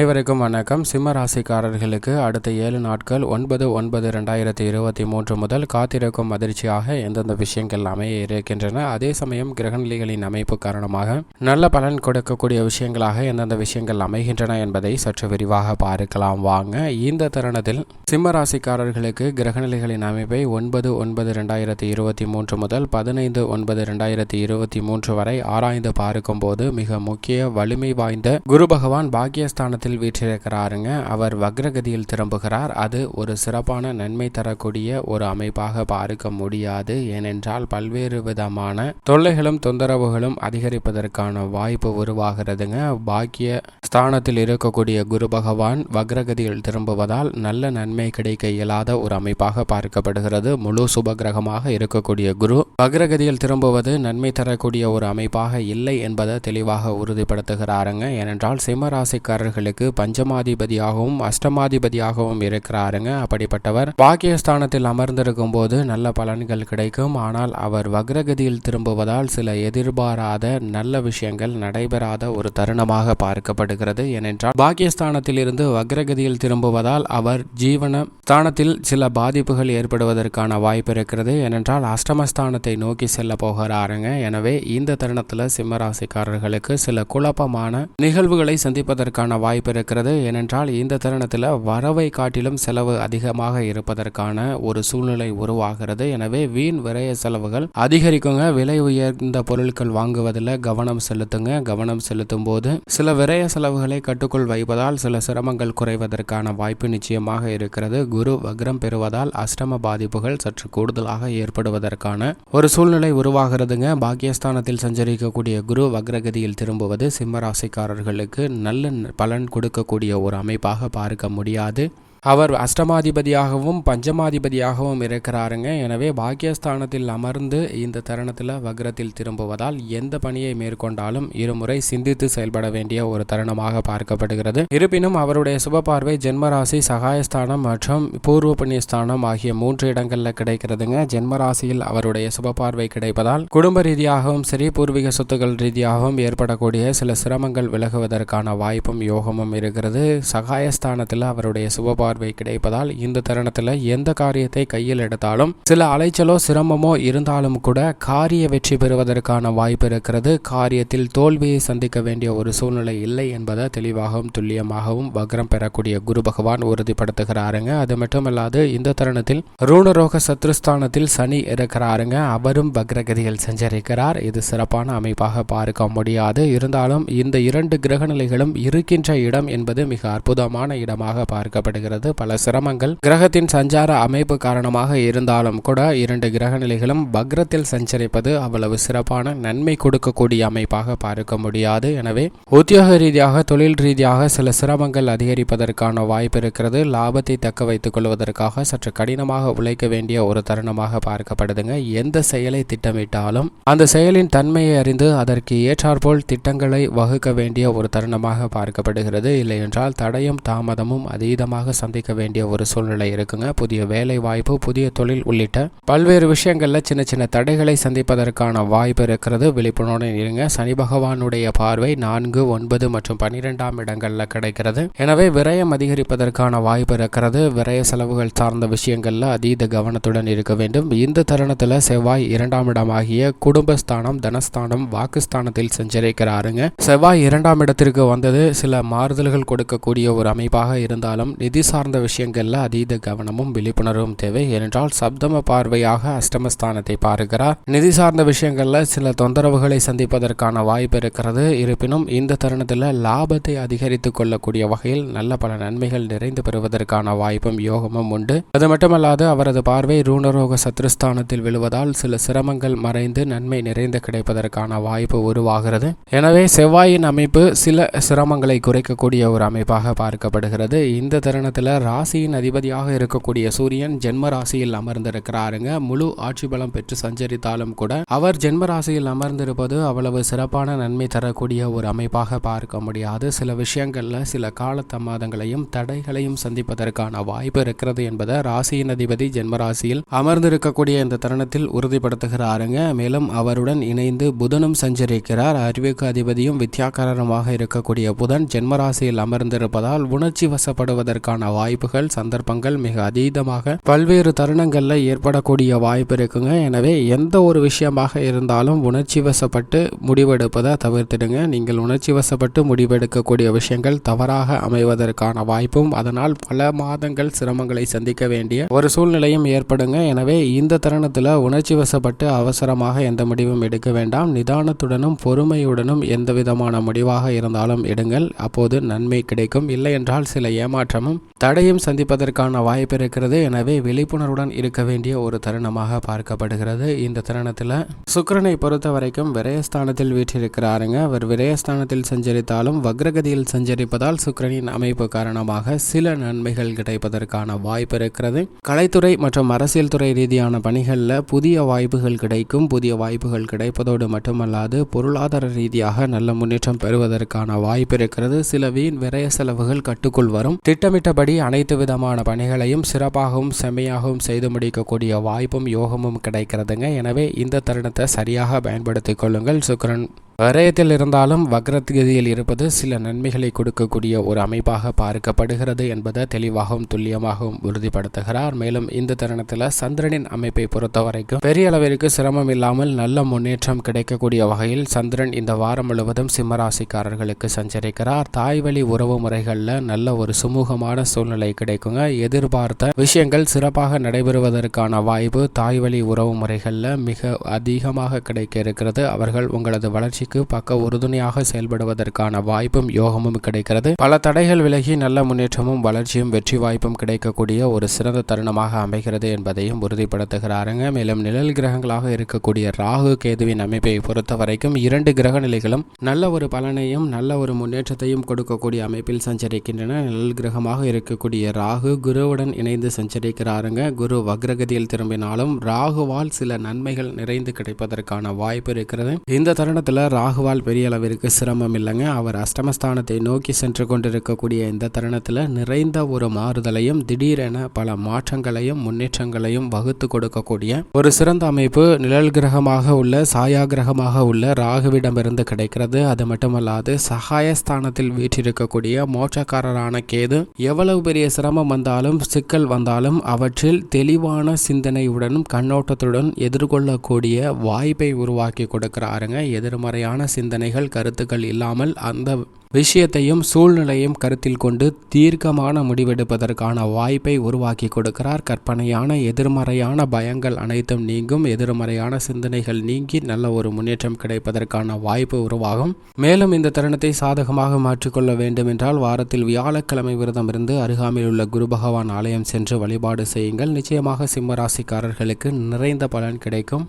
அனைவருக்கும் வணக்கம். சிம்ம ராசிக்காரர்களுக்கு அடுத்த ஏழு நாட்கள் ஒன்பது ஒன்பது ரெண்டாயிரத்தி இருபத்தி மூன்று முதல் காத்திருக்கும் அதிர்ச்சியாக எந்தெந்த விஷயங்கள் அமைய இருக்கின்றன அதே சமயம் கிரகநிலைகளின் அமைப்பு காரணமாக நல்ல பலன் கொடுக்கக்கூடிய விஷயங்களாக எந்தெந்த விஷயங்கள் அமைகின்றன என்பதை சற்று விரிவாக பார்க்கலாம். வாங்க இந்த தருணத்தில் சிம்ம ராசிக்காரர்களுக்கு கிரகநிலைகளின் அமைப்பை ஒன்பது ஒன்பது ரெண்டாயிரத்தி இருபத்தி மூன்று முதல் பதினைந்து ஒன்பது ரெண்டாயிரத்தி இருபத்தி மூன்று வரை ஆராய்ந்து பார்க்கும் போது மிக முக்கிய வலிமை வாய்ந்த குரு பகவான் பாக்கியஸ்தானத்தில் இடத்தில் வீற்றிருக்கிறாருங்க. அவர் வக்ரகதியில் திரும்புகிறார். அது ஒரு சிறப்பான நன்மை தரக்கூடிய ஒரு அமைப்பாக பார்க்க முடியாது. ஏனென்றால் பல்வேறு விதமான தொல்லைகளும் தொந்தரவுகளும் அதிகரிப்பதற்கான வாய்ப்பு உருவாகிறதுங்க. பாக்கிய ஸ்தானத்தில் இருக்கக்கூடிய குரு பகவான் வக்ரகதியில் திரும்புவதால் நல்ல நன்மை கிடைக்க இயலாத ஒரு அமைப்பாக பார்க்கப்படுகிறது. முழு சுபகிரகமாக இருக்கக்கூடிய குரு வக்ரகதியில் திரும்புவது நன்மை தரக்கூடிய ஒரு அமைப்பாக இல்லை என்பதை தெளிவாக உறுதிப்படுத்துகிறாருங்க. ஏனென்றால் சிம்மராசிக்காரர்களுக்கு அவருக்கு பஞ்சமாதிபதியாகவும் அஷ்டமாதிபதியாகவும் இருக்கிறாருங்க. அப்படிப்பட்டவர் பாக்கியஸ்தானத்தில் அமர்ந்திருக்கும் போது நல்ல பலன்கள் கிடைக்கும். ஆனால் அவர் வக்ரகதியில் திரும்புவதால் சில எதிர்பாராத நல்ல விஷயங்கள் நடைபெறாத ஒரு தருணமாக பார்க்கப்படுகிறது. ஏனென்றால் பாக்கியஸ்தானத்தில் இருந்து வக்ரகதியில் திரும்புவதால் அவர் ஜீவன ஸ்தானத்தில் சில பாதிப்புகள் ஏற்படுவதற்கான வாய்ப்பு இருக்கிறது. ஏனென்றால் அஷ்டமஸ்தானத்தை நோக்கி செல்ல போகிறாருங்க. எனவே இந்த தருணத்தில் சிம்மராசிக்காரர்களுக்கு சில குழப்பமான நிகழ்வுகளை சந்திப்பதற்கான வாய்ப்பு வாய்ப்பிருக்கிறது ஏனென்றால் இந்த தருணத்தில் வரவை காட்டிலும் செலவு அதிகமாக இருப்பதற்கான ஒரு சூழ்நிலை உருவாகிறது. எனவே வீண் விரய செலவுகள் அதிகரிக்குங்க. விலை உயர்ந்த பொருட்கள் வாங்குவதில் கவனம் செலுத்துங்க. கவனம் செலுத்தும் போது சில விரய செலவுகளை கட்டுக்குள் வைப்பதால் சில சிரமங்கள் குறைவதற்கான வாய்ப்பு நிச்சயமாக இருக்கிறது. குரு வக்ரம் பெறுவதால் அஷ்டம பாதிப்புகள் சற்று கூடுதலாக ஏற்படுவதற்கான ஒரு சூழ்நிலை உருவாகிறதுங்க. பாக்கியஸ்தானத்தில் சஞ்சரிக்கக்கூடிய குரு வக்ரகதியில் திரும்புவது சிம்மராசிக்காரர்களுக்கு நல்ல பலன் கொடுக்கக்கூடிய ஒரு அமைப்பாக பார்க்க முடியாது. அவர் அஷ்டமாதிபதியாகவும் பஞ்சமாதிபதியாகவும் இருக்கிறாருங்க. எனவே பாக்கியஸ்தானத்தில் அமர்ந்து இந்த தருணத்தில் வக்ரத்தில் திரும்புவதால் எந்த பணியை மேற்கொண்டாலும் இருமுறை சிந்தித்து செயல்பட வேண்டிய ஒரு தருணமாக பார்க்கப்படுகிறது. இருப்பினும் அவருடைய சுப பார்வை ஜென்மராசி சகாயஸ்தானம் மற்றும் பூர்வ புண்ணியஸ்தானம் ஆகிய மூன்று இடங்களில் கிடைக்கிறதுங்க. ஜென்மராசியில் அவருடைய சுப பார்வை கிடைப்பதால் குடும்ப ரீதியாகவும் சரி பூர்வீக சொத்துக்கள் ரீதியாகவும் ஏற்படக்கூடிய சில சிரமங்கள் விலகுவதற்கான வாய்ப்பும் யோகமும் இருக்கிறது. சகாயஸ்தானத்தில் அவருடைய சுப பார்வை கிடைப்பதால் இந்த தருணத்தில் எந்த காரியத்தை கையில் எடுத்தாலும் சில அலைச்சலோ சிரமமோ இருந்தாலும் கூட காரிய வெற்றி பெறுவதற்கான வாய்ப்பு இருக்கிறது. காரியத்தில் தோல்வியை சந்திக்க வேண்டிய ஒரு சூழ்நிலை இல்லை என்பதை தெளிவாகவும் துல்லியமாகவும் வக்ரம் பெறக்கூடிய குரு பகவான் உறுதிப்படுத்துகிறாருங்க. அது மட்டுமல்லாது இந்த தருணத்தில் ரூணரோக சத்ருஸ்தானத்தில் சனி இருக்கிறாருங்க. அவரும் வக்ரகதியில் சஞ்சரிக்கிறார். இது சிறப்பான அமைப்பாக பார்க்க முடியாது. இருந்தாலும் இந்த இரண்டு கிரகநிலைகளும் இருக்கின்ற இடம் என்பது மிக அற்புதமான இடமாக பார்க்கப்படுகிறது. இருக்கிறது பல சிரமங்கள் கிரகத்தின் சஞ்சார அமைப்பு காரணமாக இருந்தாலும் கூட இரண்டு கிரக நிலைகளும் பக்ரத்தில் சஞ்சரிப்பது அவ்வளவு சிறப்பான நன்மை கொடுக்கக்கூடிய அமைப்பாக பார்க்க முடியாது. எனவே உத்தியோக ரீதியாக தொழில் ரீதியாக சில சிரமங்கள் அதிகரிப்பதற்கான வாய்ப்பு இருக்கிறது. லாபத்தை தக்க வைத்துக் கொள்வதற்காக சற்று கடினமாக உழைக்க வேண்டிய ஒரு தருணமாக பார்க்கப்படுதுங்க. எந்த செயலை திட்டமிட்டாலும் அந்த செயலின் தன்மையை அறிந்து அதற்கு ஏற்றாற்போல் திட்டங்களை வகுக்க வேண்டிய ஒரு தருணமாக பார்க்கப்படுகிறது. இல்லையென்றால் தடையும் தாமதமும் அதீதமாக சந்திக்க வேண்டிய ஒரு சூழ்நிலை இருக்குங்க. புதிய வேலை வாய்ப்பு புதிய தொழில் உள்ளிட்ட பல்வேறு விஷயங்களில் சின்ன சின்ன தடைகளை சந்திப்பதற்கான வாய்ப்பு இருக்கிறது. விழிப்புணர்வுடன் இருங்க. சனி பகவானுடைய பார்வை நான்கு ஒன்பது மற்றும் பனிரெண்டாம் இடங்களில் கிடைக்கிறது. எனவே விரயம் அதிகரிப்பதற்கான வாய்ப்பு இருக்கிறது. விரய செலவுகள் சார்ந்த விஷயங்களில் அதீத கவனத்துடன் இருக்க வேண்டும். இந்த தருணத்தில் செவ்வாய் இரண்டாம் இடமாகிய குடும்பஸ்தானம் தனஸ்தானம் வாக்குஸ்தானத்தில் சஞ்சரிக்கிறாருங்க. செவ்வாய் இரண்டாம் இடத்திற்கு வந்தது சில மாறுதல்கள் கொடுக்கக்கூடிய ஒரு அமைப்பாக இருந்தாலும் நிதி சார்ந்த விஷயங்களில் அதீத கவனமும் விழிப்புணர்வும் தேவை. ஏனென்றால் சப்தம பார்வையாக அஷ்டமஸ்தானத்தை பாருகிறார். நிதி சார்ந்த விஷயங்களில் சில தொந்தரவுகளை சந்திப்பதற்கான வாய்ப்பு இருக்கிறது. இருப்பினும் இந்த தருணத்தில் லாபத்தை அதிகரித்துக் கொள்ளக்கூடிய வகையில் நல்ல பல நன்மைகள் நிறைந்து பெறுவதற்கான வாய்ப்பும் யோகமும் உண்டு. அது மட்டுமல்லாது அவரது பார்வை ரூணரோக சத்ருஸ்தானத்தில் விழுவதால் சில சிரமங்கள் மறைந்து நன்மை நிறைந்து கிடைப்பதற்கான வாய்ப்பு உருவாகிறது. எனவே செவ்வாயின் அமைப்பு சில சிரமங்களை குறைக்கக்கூடிய ஒரு அமைப்பாக பார்க்கப்படுகிறது. இந்த தருணத்தில் ராசியின் அதிபதியாக இருக்கக்கூடிய சூரியன் ஜென்ம ராசியில் அமர்ந்திருக்கிறாருங்க. முழு ஆட்சி பலம் பெற்று சஞ்சரித்தாலும் கூட அவர் ஜென்ம ராசியில் அமர்ந்திருப்பது அவ்வளவு சிறப்பான நன்மை தரக்கூடிய ஒரு அமைப்பாக பார்க்க முடியாது. சில விஷயங்கள்ல சில காலதாமதங்களையும் தடைகளையும் சந்திப்பதற்கான வாய்ப்பு இருக்கிறது என்பதை ராசியின் அதிபதி ஜென்ம ராசியில் அமர்ந்திருக்கக்கூடிய இந்த தருணத்தில் உறுதிப்படுத்துகிறாருங்க. மேலும் அவருடன் இணைந்து புதனும் சஞ்சரிக்கிறார். அறிவுக்கு அதிபதியும் வித்யாகாரமாக இருக்கக்கூடிய புதன் ஜென்ம ராசியில் அமர்ந்திருப்பதால் உணர்ச்சி வசப்படுவதற்கான வாய்ப்புகள் சந்தர்ப்பங்கள் மிக அதீதமாக பல்வேறு தருணங்களில் ஏற்படக்கூடிய வாய்ப்பு இருக்குங்க. எனவே எந்த ஒரு விஷயமாக இருந்தாலும் உணர்ச்சி வசப்பட்டு முடிவெடுப்பதை தவிர்த்திடுங்க. நீங்கள் உணர்ச்சி வசப்பட்டு முடிவெடுக்கக்கூடிய விஷயங்கள் தவறாக அமைவதற்கான வாய்ப்பும் அதனால் பல மாதங்கள் சிரமங்களை சந்திக்க வேண்டிய ஒரு சூழ்நிலையும் ஏற்படுங்க. எனவே இந்த தருணத்தில் உணர்ச்சி வசப்பட்டு அவசரமாக எந்த முடிவும் எடுக்க வேண்டாம். நிதானத்துடனும் பொறுமையுடனும் எந்த விதமான முடிவாக இருந்தாலும் எடுங்கள். அப்போது நன்மை கிடைக்கும். இல்லை என்றால் சில ஏமாற்றமும் தடையும் சந்திப்பதற்கான வாய்ப்பு இருக்கிறது. எனவே விழிப்புணர்வுடன் இருக்க வேண்டிய ஒரு தருணமாக பார்க்கப்படுகிறது. இந்த தருணத்தில் சுக்கிரனை பொறுத்த வரைக்கும் விரயஸ்தானத்தில் வீற்றிருக்கிறாருங்க. அவர் விரயஸ்தானத்தில் சஞ்சரித்தாலும் வக்ரகதியில் சஞ்சரிப்பதால் சுக்கரனின் அமைப்பு காரணமாக சில நன்மைகள் கிடைப்பதற்கான வாய்ப்பு இருக்கிறது. கலைத்துறை மற்றும் அரசியல் துறை ரீதியான பணிகளில் புதிய வாய்ப்புகள் கிடைக்கும். புதிய வாய்ப்புகள் கிடைப்பதோடு மட்டுமல்லாது பொருளாதார ரீதியாக நல்ல முன்னேற்றம் பெறுவதற்கான வாய்ப்பு இருக்கிறது. சில வீண் விரய செலவுகள் கட்டுக்குள் வரும். திட்டமிட்டபடி அனைத்து விதமான பணிகளையும் சிறப்பாகவும் செம்மையாகவும் செய்து முடிக்கக்கூடிய வாய்ப்பும் யோகமும் கிடைக்கிறதுங்க. எனவே இந்த தருணத்தை சரியாக பயன்படுத்திக் கொள்ளுங்கள். சுக்கிரன் விரயத்தில் இருந்தாலும் வக்ரத்கதியில் இருப்பது சில நன்மைகளை கொடுக்கக்கூடிய ஒரு அமைப்பாக பார்க்கப்படுகிறது என்பதை தெளிவாகவும் துல்லியமாகவும் உறுதிப்படுத்துகிறார். மேலும் இந்த தருணத்தில் சந்திரனின் அமைப்பை பொறுத்த வரைக்கும் பெரிய அளவிற்கு சிரமம் இல்லாமல் நல்ல முன்னேற்றம் கிடைக்கக்கூடிய வகையில் சந்திரன் இந்த வாரம் முழுவதும் சிம்மராசிக்காரர்களுக்கு சஞ்சரிக்கிறார். தாய் வழி உறவு முறைகளில் நல்ல ஒரு சுமூகமான சூழ்நிலை கிடைக்குங்க. எதிர்பார்த்த விஷயங்கள் சிறப்பாக நடைபெறுவதற்கான வாய்ப்பு தாய் வழி உறவு முறைகளில் மிக அதிகமாக கிடைக்க இருக்கிறது. அவர்கள் உங்களது வளர்ச்சி வளர்ச்சிக்கு பக்க உறுதுணையாக செயல்படுவதற்கான வாய்ப்பும் யோகமும் கிடைக்கிறது. பல தடைகள் விலகி நல்ல முன்னேற்றமும் வளர்ச்சியும் வெற்றி வாய்ப்பும் கிடைக்கக்கூடிய ஒரு சிறந்த தருணமாக அமைகிறது என்பதையும் உறுதிப்படுத்துகிறாருங்க. மேலும் நிழல் கிரகங்களாக இருக்கக்கூடிய ராகு கேதுவின் அமைப்பை பொறுத்த வரைக்கும் இரண்டு கிரக நிலைகளும் நல்ல ஒரு பலனையும் நல்ல ஒரு முன்னேற்றத்தையும் கொடுக்கக்கூடிய அமைப்பில் சஞ்சரிக்கின்றன. நிழல் கிரகமாக இருக்கக்கூடிய ராகு குருவுடன் இணைந்து சஞ்சரிக்கிறாருங்க. குரு வக்ரகதியில் திரும்பினாலும் ராகுவால் சில நன்மைகள் நிறைந்து கிடைப்பதற்கான வாய்ப்பு இருக்கிறது. இந்த தருணத்தில் ராகுவால் பெரிய அளவிற்கு சிரமம் இல்லைங்க. அவர் அஷ்டமஸ்தானத்தை நோக்கி சென்று கொண்டிருக்கக்கூடிய இந்த தருணத்தில் நிறைந்த ஒரு மாறுதலையும் திடீரென பல மாற்றங்களையும் முன்னேற்றங்களையும் வகுத்து கொடுக்கக்கூடிய ஒரு சிறந்த அமைப்பு நிழல் கிரகமாக உள்ள சாயா கிரகமாக உள்ள ராகுவிடமிருந்து கிடைக்கிறது. அது மட்டுமல்லாது சகாயஸ்தானத்தில் வீற்றிருக்கக்கூடிய மோட்சக்காரரான கேது எவ்வளவு பெரிய சிரமம் வந்தாலும் சிக்கல் வந்தாலும் அவற்றில் தெளிவான சிந்தனையுடனும் கண்ணோட்டத்துடன் எதிர்கொள்ளக்கூடிய வாய்ப்பை உருவாக்கி கொடுக்கிறாருங்க. எதிர்மறையான சிந்தனைகள் கருத்துக்கள் இல்லாமல் அந்த விஷயத்தையும் சூழ்நிலையும் கருத்தில் கொண்டு தீர்க்கமான முடிவெடுப்பதற்கான வாய்ப்பை உருவாக்கி கொடுக்கிறார். கற்பனையான எதிர்மறையான பயங்கள் அனைத்தும் நீங்கும். எதிர்மறையான சிந்தனைகள் நீங்கி நல்ல ஒரு முன்னேற்றம் கிடைப்பதற்கான வாய்ப்பு உருவாகும். மேலும் இந்த தருணத்தை சாதகமாக மாற்றிக்கொள்ள வேண்டும் என்றால் வாரத்தில் வியாழக்கிழமை விரதம் இருந்து அருகாமையில் உள்ள குரு பகவான் ஆலயம் சென்று வழிபாடு செய்யுங்கள். நிச்சயமாக சிம்மராசிக்காரர்களுக்கு நிறைந்த பலன் கிடைக்கும்.